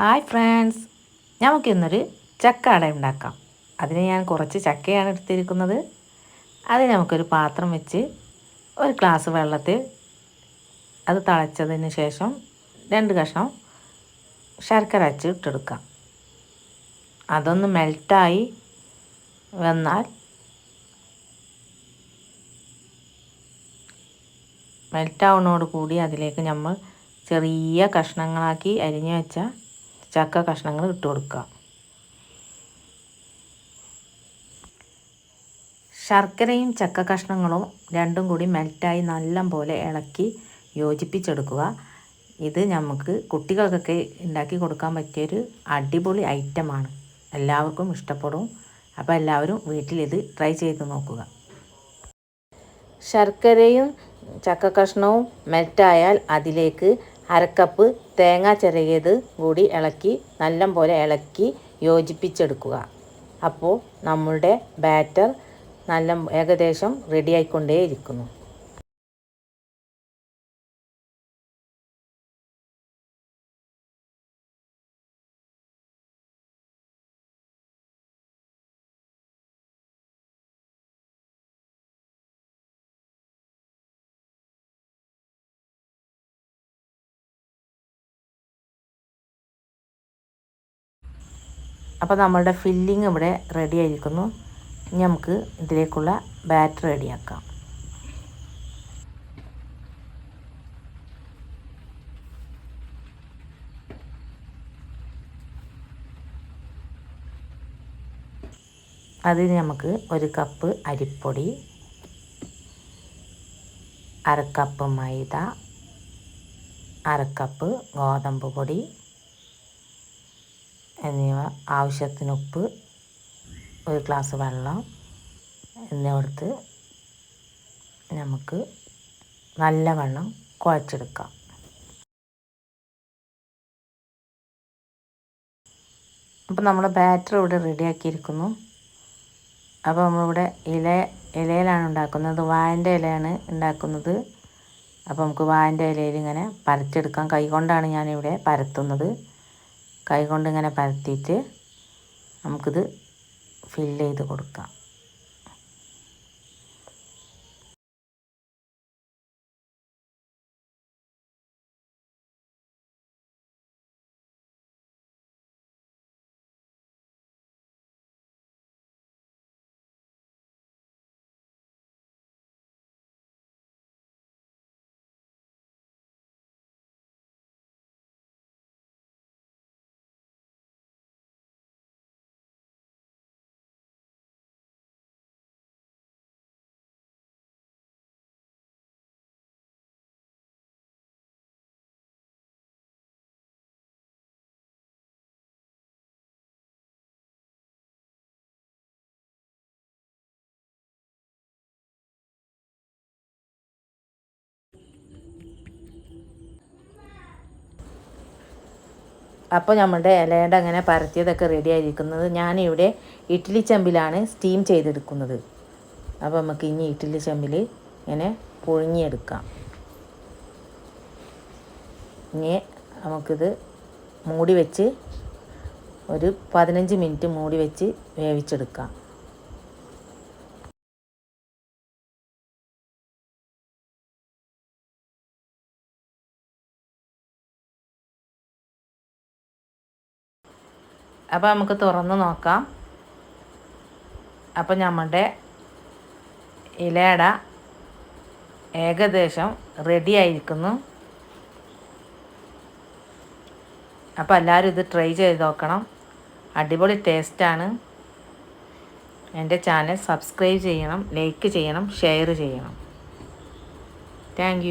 Hi friends. നമുക്കിന്നൊരു ചക്ക അട ഉണ്ടാക്കാം. അതിന് ഞാൻ കുറച്ച് ചക്കയാണ് എടുത്തിരിക്കുന്നത്. അത് നമുക്കൊരു പാത്രം വെച്ച് ഒരു ഗ്ലാസ് വെള്ളത്തിൽ അത് തളച്ചതിന് ശേഷം രണ്ട് കഷ്ണം ശർക്കര അച്ച് ഇട്ടെടുക്കാം. അതൊന്ന് മെൽറ്റായി വന്നാൽ മെൽറ്റാവുന്നതോട് കൂടി അതിലേക്ക് നമ്മൾ ചെറിയ കഷ്ണങ്ങളാക്കി അരിഞ്ഞു വെച്ച ചക്ക കഷ്ണങ്ങൾ ഇട്ട് കൊടുക്കുക ശർക്കരയും ചക്ക കഷ്ണങ്ങളും രണ്ടും കൂടി മെൽറ്റായി നല്ല പോലെ ഇളക്കി യോജിപ്പിച്ചെടുക്കുക. ഇത് നമുക്ക് കുട്ടികൾക്കൊക്കെ ഉണ്ടാക്കി കൊടുക്കാൻ പറ്റിയൊരു അടിപൊളി ഐറ്റമാണ്. എല്ലാവർക്കും ഇഷ്ടപ്പെടും. അപ്പോൾ എല്ലാവരും വീട്ടിലിത് ട്രൈ ചെയ്ത് നോക്കുക. ശർക്കരയും ചക്ക കഷ്ണവും മെൽറ്റായാൽ അതിലേക്ക് അരക്കപ്പ് തേങ്ങ ചിരകിയത് കൂടി ഇളക്കി നല്ല പോലെ ഇളക്കി യോജിപ്പിച്ചെടുക്കുക. അപ്പോൾ നമ്മളുടെ ബാറ്റർ നല്ല ഏകദേശം റെഡിയായിക്കൊണ്ടേയിരിക്കുന്നു അപ്പോൾ നമ്മളുടെ ഫില്ലിങ് ഇവിടെ റെഡി ആയിരിക്കുന്നു. ഇനി നമുക്ക് ഇതിലേക്കുള്ള ബാറ്റർ റെഡിയാക്കാം അതിന് നമുക്ക് ഒരു കപ്പ് അരിപ്പൊടി അരക്കപ്പ് മൈദ അരക്കപ്പ് ഗോതമ്പ് പൊടി എന്നിവ ആവശ്യത്തിന് ഉപ്പ് ഒരു ഗ്ലാസ് വെള്ളം എന്നിവ എടുത്ത് നമുക്ക് നല്ലവണ്ണം കുഴച്ചെടുക്കാം. അപ്പോൾ നമ്മൾ ബാറ്റർ ഇവിടെ റെഡിയാക്കിയിരിക്കുന്നു. അപ്പോൾ നമ്മളിവിടെ ഇല ഇലയിലാണ് ഉണ്ടാക്കുന്നത്. വായന്റെ ഇലയാണ് ഉണ്ടാക്കുന്നത്. അപ്പോൾ നമുക്ക് വായന്റെ ഇലയിൽ ഇങ്ങനെ പരത്തെടുക്കാം കൈകൊണ്ടാണ് ഞാനിവിടെ പരത്തുന്നത്. കൈകൊണ്ട് ഇങ്ങനെ പരത്തിയിട്ട് നമുക്കിത് ഫില്ല് ചെയ്ത് കൊടുക്കാം. അപ്പോൾ നമ്മുടെ ഇലയുടെ അങ്ങനെ പരത്തിയതൊക്കെ റെഡി ആയിരിക്കുന്നത്. ഞാനിവിടെ ഇഡ്ഡലി ചെമ്പിലാണ് സ്റ്റീം ചെയ്തെടുക്കുന്നത്. അപ്പോൾ നമുക്ക് ഇനി ഇഡ്ഡലി ചെമ്പിൽ ഇങ്ങനെ പുഴുങ്ങിയെടുക്കാം. ഇനി നമുക്കിത് മൂടി വെച്ച് ഒരു പതിനഞ്ച് മിനിറ്റ് മൂടി വെച്ച് വേവിച്ചെടുക്കാം. അപ്പോൾ നമുക്ക് തുറന്ന് നോക്കാം. അപ്പോൾ നമ്മുടെ ഇലയട ഏകദേശം റെഡി ആയിരിക്കുന്നു. അപ്പോൾ എല്ലാവരും ഇത് ട്രൈ ചെയ്ത് നോക്കണം. അടിപൊളി ടേസ്റ്റാണ് എന്റെ ചാനൽ സബ്സ്ക്രൈബ് ചെയ്യണം ലൈക്ക് ചെയ്യണം ഷെയർ ചെയ്യണം. താങ്ക്